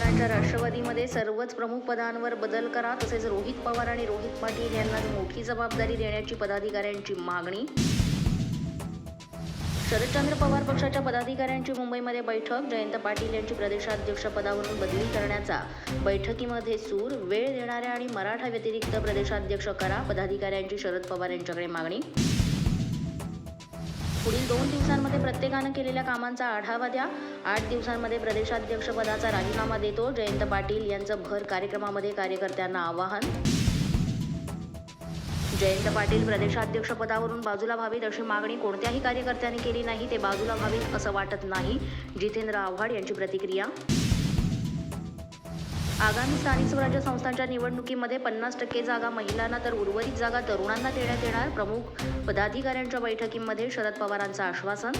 पक्षामध्ये सर्वच प्रमुख पदांवर बदल करा तसेच रोहित पवार आणि रोहित पाटील यांना मोठी जबाबदारी देण्याची पदाधिकाऱ्यांची मागणी. शरदचंद्र पवार पक्षाच्या पदाधिकाऱ्यांची मुंबईमध्ये बैठक जयंत पाटील यांची प्रदेशाध्यक्ष पदावरून बदली करण्याचा. बैठकीमध्ये सूर वेळ देणाऱ्या आणि मराठा व्यतिरिक्त प्रदेशाध्यक्ष करा पदाधिकाऱ्यांची शरद पवार यांच्याकडे मागणी. पुढील दोन दिवसांमध्ये प्रत्येकानं केलेल्या कामांचा आढावा द्या. आठ दिवसांमध्ये प्रदेशाध्यक्षपदाचा राजीनामा देतो. जयंत पाटील यांचं भर कार्यक्रमामध्ये कार्यकर्त्यांना आवाहन. जयंत पाटील प्रदेशाध्यक्षपदावरून बाजूला व्हावीत अशी मागणी कोणत्याही कार्यकर्त्यांनी केली नाही ते बाजूला व्हावीत असं वाटत नाही. जितेंद्र आव्हाड यांची प्रतिक्रिया. आगामी स्थानिक स्वराज्य संस्थांच्या निवडणुकीमध्ये पन्नास टक्के जागा महिलांना तर उर्वरित जागा तरुणांना देण्यात येणार. प्रमुख पदाधिकाऱ्यांच्या बैठकीमध्ये शरद पवारांचं आश्वासन.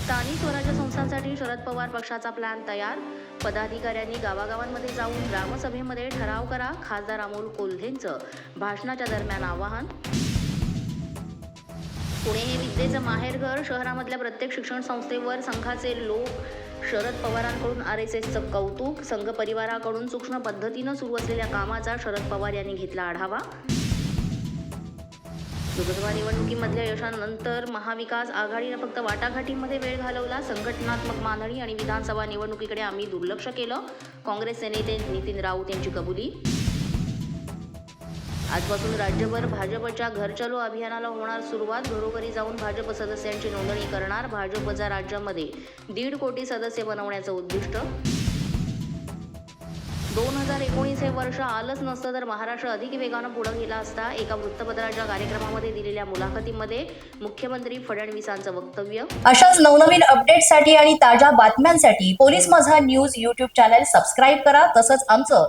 स्थानिक स्वराज्य संस्थांसाठी शरद पवार पक्षाचा प्लॅन तयार. पदाधिकाऱ्यांनी गावागावांमध्ये जाऊन ग्रामसभेमध्ये ठराव करा. खासदार अमोल कोल्हेंचं भाषणाच्या दरम्यान आवाहन. पुणे हे विद्येचं माहेरघर शहरामधल्या प्रत्येक शिक्षण संस्थेवर संघाचे लोक शरद पवारांकडून आर एस एसचं कौतुक संघ परिवाराकडून सूक्ष्म पद्धतीनं सुरू असलेल्या कामाचा शरद पवार यांनी घेतला आढावा. लोकसभा निवडणुकीमधल्या यशानंतर महाविकास आघाडीनं फक्त वाटाघाटीमध्ये वेळ घालवला. संघटनात्मक मांडणी आणि विधानसभा निवडणुकीकडे आम्ही दुर्लक्ष केलं. काँग्रेसचे नेते नितीन राऊत यांची कबुली. आजपासून राज्यभर भाजपच्या घर चलो अभियानाला होणार सुरुवात. घरोघरी जाऊन भाजप सदस्यांची नोंदणी करणार भाजपचा राज्यामध्ये दीड कोटी सदस्य बनवण्याचं उद्दिष्ट. दोन हजार एकोणीस हे वर्ष आलंच नसतं तर महाराष्ट्र अधिक वेगानं पुढं गेला असता एका वृत्तपत्राच्या कार्यक्रमामध्ये दिलेल्या मुलाखतीमध्ये मुख्यमंत्री फडणवीसांचं वक्तव्य. अशाच नवनवीन अपडेटसाठी आणि ताज्या बातम्यांसाठी police Majha news YouTube channel subscribe करा. तसंच आमचं